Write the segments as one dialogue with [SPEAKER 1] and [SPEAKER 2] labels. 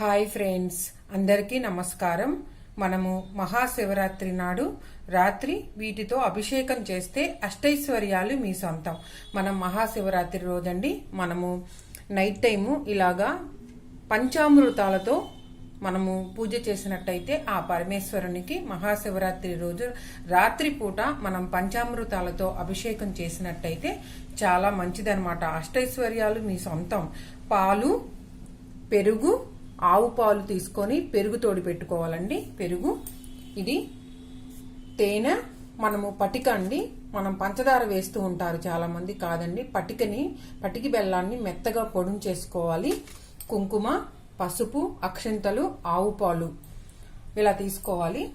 [SPEAKER 1] Hi friends అందరికీ నమస్కారం. మనము మహాశివరాత్రి నాడు రాత్రి వీటితో అభిషేకం చేస్తే అష్టైశ్వర్యాలు మీ సొంతం. మనం మహాశివరాత్రి రోజండి మనము నైట్ టైము ఇలాగా పంచామృతాలతో మనము పూజ చేసినట్టయితే ఆ పరమేశ్వరునికి మహాశివరాత్రి రోజు రాత్రిపూట మనం పంచామృతాలతో అభిషేకం చేసినట్టయితే చాలా మంచిదనమాట అష్టైశ్వర్యాలు మీ సొంతం. పాలు పెరుగు ఆవు పాలు తీసుకొని పెరుగు తోడి పెట్టుకోవాలండి. పెరుగు ఇది తేనె మనము పటిక అండి. మనం పంచదార వేస్తూ ఉంటారు చాలామంది కాదండి. పటికని పటికి బెల్లాన్ని మెత్తగా పొడుం చేసుకోవాలి. కుంకుమ పసుపు అక్షంతలు ఆవు పాలు ఇలా తీసుకోవాలి.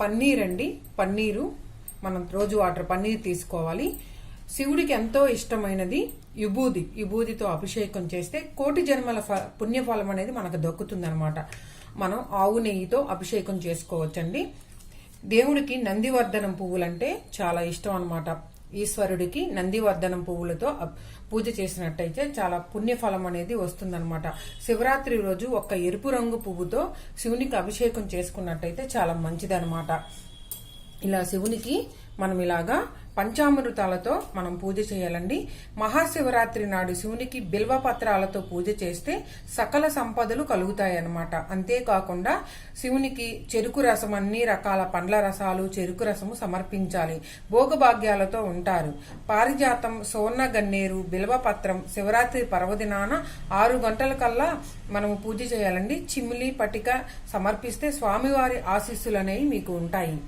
[SPEAKER 1] పన్నీర్ అండి పన్నీరు. మనం రోజు వాటర్ పన్నీర్ తీసుకోవాలి. శివుడికి ఎంతో ఇష్టమైనది విభూది విభూదితో అభిషేకం చేస్తే కోటి జన్మల ఫ పుణ్యఫలం అనేది మనకు దక్కుతుందనమాట మనం ఆవు నెయ్యితో అభిషేకం చేసుకోవచ్చండి. దేవుడికి నందివర్ధనం పువ్వులంటే చాలా ఇష్టం అనమాట ఈశ్వరుడికి నందివర్ధనం పువ్వులతో పూజ చేసినట్టయితే చాలా పుణ్యఫలం అనేది వస్తుందనమాట శివరాత్రి రోజు ఒక్క ఎరుపు రంగు పువ్వుతో శివునికి అభిషేకం చేసుకున్నట్టయితే చాలా మంచిదనమాట ఇలా శివునికి మనం ఇలాగా పంచామృతాలతో మనం పూజ చేయాలండి. మహాశివరాత్రి నాడు శివునికి బిల్వ పత్రాలతో పూజ చేస్తే సకల సంపదలు కలుగుతాయన్నమాట. అంతేకాకుండా శివునికి చెరుకు రసం అన్ని రకాల పండ్ల రసాలు చెరుకు రసము సమర్పించాలి. భోగభాగ్యాలతో ఉంటారు. పారిజాతం సువర్ణ గన్నేరు బిల్వపత్రం శివరాత్రి పర్వదినాన ఆరు గంటల కల్లా మనము పూజ చేయాలండి. చిమ్మిలి పటిక సమర్పిస్తే స్వామివారి ఆశీస్సులు అనేవి మీకు ఉంటాయి.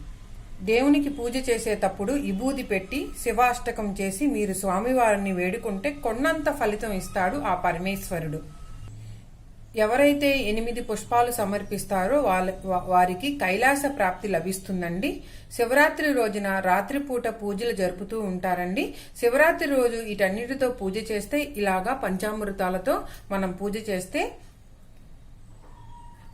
[SPEAKER 1] దేవునికి పూజ చేసేటప్పుడు విభూది పెట్టి శివాష్టకం చేసి మీరు స్వామివారిని వేడుకుంటే కొన్నంత ఫలితం ఇస్తాడు ఆ పరమేశ్వరుడు. ఎవరైతే ఎనిమిది పుష్పాలు సమర్పిస్తారో వాళ్ళ వారికి కైలాస ప్రాప్తి లభిస్తుందండి. శివరాత్రి రోజున రాత్రిపూట పూజలు జరుపుతూ ఉంటారండి. శివరాత్రి రోజు వీటన్నిటితో పూజ చేస్తే ఇలాగా పంచామృతాలతో మనం పూజ చేస్తే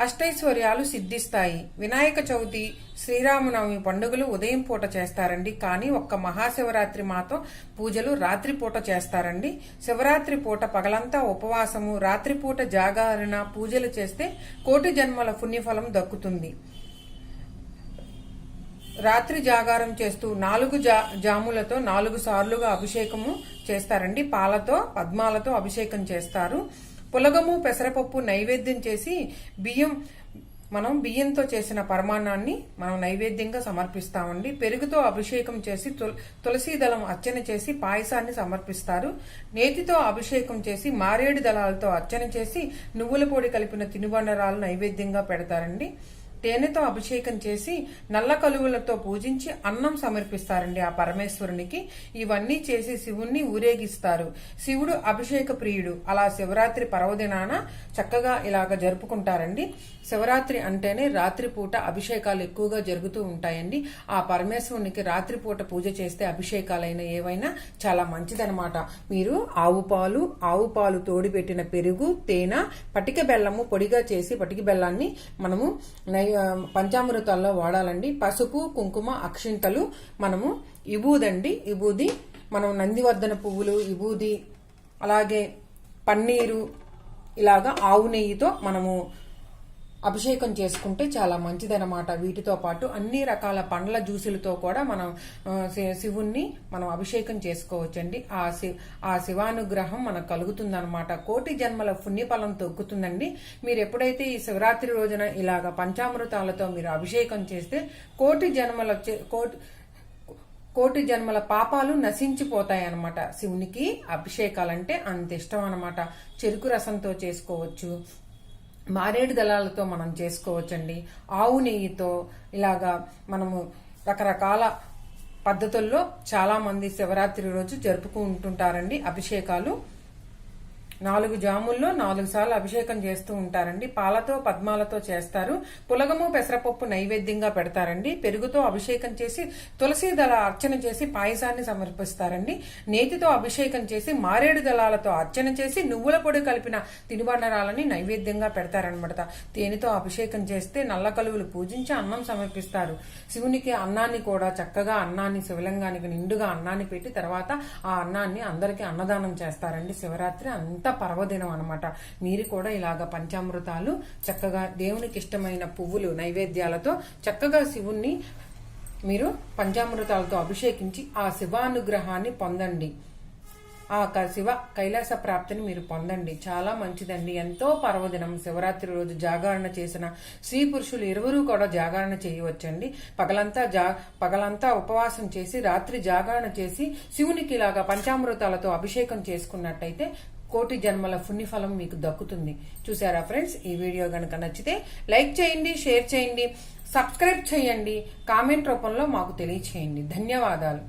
[SPEAKER 1] అష్టైశ్వర్యాలు సిద్ధిస్తాయి. వినాయక చవితి శ్రీరామనవమి పండుగలు ఉదయం పూట చేస్తారండి. కానీ ఒక్క మహాశివరాత్రి మాత్రం పూజలు రాత్రిపూట చేస్తారండి. శివరాత్రి పూట పగలంతా ఉపవాసము రాత్రిపూట జాగరణ పూజలు చేస్తే కోటి జన్మల పుణ్యఫలం దక్కుతుంది. రాత్రి జాగారం చేస్తూ నాలుగు జా జాములతో నాలుగు సార్లుగా అభిషేకము చేస్తారండి. పాలతో పద్మాలతో అభిషేకం చేస్తారు. పులగము పెసరపప్పు నైవేద్యం చేసి బియ్యం మనం బియ్యంతో చేసిన పరమాణాన్ని మనం నైవేద్యంగా సమర్పిస్తామండి. పెరుగుతో అభిషేకం చేసి తుల- తులసి దళం అర్చన చేసి పాయసాన్ని సమర్పిస్తారు. నేతితో అభిషేకం చేసి మారేడు దళాలతో అర్చన చేసి నువ్వుల పొడి కలిపిన తినుబండరాలు నైవేద్యంగా పెడతారండి. తేనెతో అభిషేకం చేసి నల్ల కలువలతో పూజించి అన్నం సమర్పిస్తారండి ఆ పరమేశ్వరునికి. ఇవన్నీ చేసి శివుణ్ణి ఊరేగిస్తారు. శివుడు అభిషేక ప్రియుడు. అలా శివరాత్రి పర్వదినాన చక్కగా ఇలాగ జరుపుకుంటారండి. శివరాత్రి అంటేనే రాత్రిపూట అభిషేకాలు ఎక్కువగా జరుగుతూ ఉంటాయండి. ఆ పరమేశ్వరునికి రాత్రిపూట పూజ చేస్తే అభిషేకాలైన ఏవైనా చాలా మంచిదనమాట మీరు ఆవు పాలు ఆవు పాలు తోడి పెట్టిన పెరుగు తేనె పటిక బెల్లము పొడిగా చేసి పటిక బెల్లాన్ని మనము నై పంచామృతాల్లో వాడాలండి. పసుపు కుంకుమ అక్షింతలు మనము ఇబూదండి. ఇబూది మనం నందివర్ధన పువ్వులు ఇబూది అలాగే పన్నీరు ఇలాగా ఆవు నెయ్యితో మనము అభిషేకం చేసుకుంటే చాలా మంచిదన్నమాట. వీటితో పాటు అన్ని రకాల పండ్ల జ్యూసులతో కూడా మనం శి- శివుణ్ణి మనం అభిషేకం చేసుకోవచ్చండి. ఆ శి ఆ శివానుగ్రహం మనకు కలుగుతుందన్నమాట. కోటి జన్మల పుణ్యఫలం తొక్కుతుందండి. మీరు ఎప్పుడైతే ఈ శివరాత్రి రోజున ఇలాగ పంచామృతాలతో మీరు అభిషేకం చేస్తే కోటి జన్మల కోటి కోటి జన్మల పాపాలు నశించిపోతాయి అన్నమాట శివునికి అభిషేకాలంటే అంత ఇష్టం అనమాట చెరుకు రసంతో చేసుకోవచ్చు మారేడు దళాలతో మనం చేసుకోవచ్చండి. ఆవు నెయ్యితో ఇలాగా మనము రకరకాల పద్ధతుల్లో చాలా మంది శివరాత్రి రోజు జరుపుకుంటుంటారండి అభిషేకాలు. నాలుగు జాముల్లో నాలుగు సార్లు అభిషేకం చేస్తూ ఉంటారండి. పాలతో పద్మాలతో చేస్తారు. పులగము పెసరపప్పు నైవేద్యంగా పెడతారండి. పెరుగుతో అభిషేకం చేసి తులసి దళ అర్చన చేసి పాయసాన్ని సమర్పిస్తారండి. నేతితో అభిషేకం చేసి మారేడు దళాలతో అర్చన చేసి నువ్వుల పొడి కలిపిన తినుబండరాలని నైవేద్యంగా పెడతారనమాట తేనెతో అభిషేకం చేస్తే నల్ల కలువులు పూజించి అన్నం సమర్పిస్తారు. శివునికి అన్నాన్ని కూడా చక్కగా అన్నాన్ని శివలింగానికి నిండుగా అన్నాన్ని పెట్టి తర్వాత ఆ అన్నాన్ని అందరికీ అన్నదానం చేస్తారండి. శివరాత్రి అంత పర్వదినం అనమాట మీరు కూడా ఇలాగ పంచామృతాలు చక్కగా దేవునికి ఇష్టమైన పువ్వులు నైవేద్యాలతో చక్కగా శివుణ్ణి మీరు పంచామృతాలతో అభిషేకించి ఆ శివానుగ్రహాన్ని పొందండి. ఆ శివ కైలాస ప్రాప్తిని మీరు పొందండి. చాలా మంచిదండి. ఎంతో పర్వదినం శివరాత్రి రోజు జాగరణ చేసిన స్త్రీ పురుషులు ఇరువురు కూడా జాగరణ చేయవచ్చండి. పగలంతా జా పగలంతా ఉపవాసం చేసి రాత్రి జాగరణ చేసి శివునికి ఇలాగా పంచామృతాలతో అభిషేకం చేసుకున్నట్టయితే కోటి జన్మల పుణ్యఫలం మీకు దక్కుతుంది. చూసారా ఫ్రెండ్స్? ఈ వీడియో గనక నచ్చితే లైక్ చేయండి షేర్ చేయండి సబ్స్క్రైబ్ చేయండి కామెంట్ రూపంలో మాకు తెలియచేయండి. ధన్యవాదాలు.